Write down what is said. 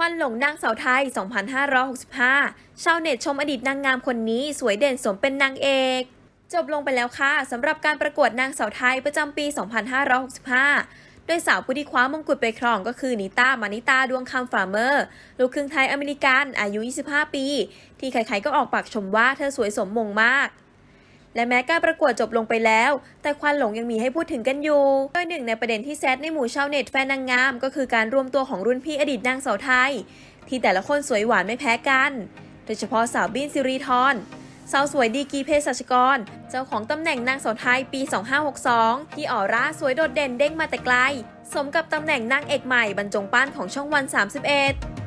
ควันหลงนางสาวไทย 2565 ชาวเน็ตชมอดีตนางงามคนนี้สวยเด่นสมเป็นนางเอก จบลงไปแล้วค่ะสำหรับการประกวดนางสาวไทยประจำปี 2565 โดยสาวผู้ที่คว้ามงกุฎไปครองก็คือนิต้ามานิตาดวงคำฟาร์เมอร์ ลูกครึ่งไทยอเมริกัน อายุ 25 ปี ที่ใครๆก็ออกปากชมว่าเธอสวยสมมงมาก และแม้การประกวดจบลงไปแล้ว แต่ควันหลงยังมีให้พูดถึงกันอยู่โดยหนึ่งในประเด็นที่แซดในหมู่ชาวเน็ตแฟนนางงาม ก็คือการรวมตัวของรุ่นพี่อดีตนางสาวไทย ที่แต่ละคนสวยหวานไม่แพ้กัน โดยเฉพาะสาวบินซิริทรสาวสวยดีกีเภสัชกร เจ้าของตำแหน่งนางสาวไทยปี 2562 ที่ออร่าสวยโดดเด่นเด้งมาแต่ไกล สมกับตำแหน่งนางเอกใหม่บรรจงป้านของช่องวัน 31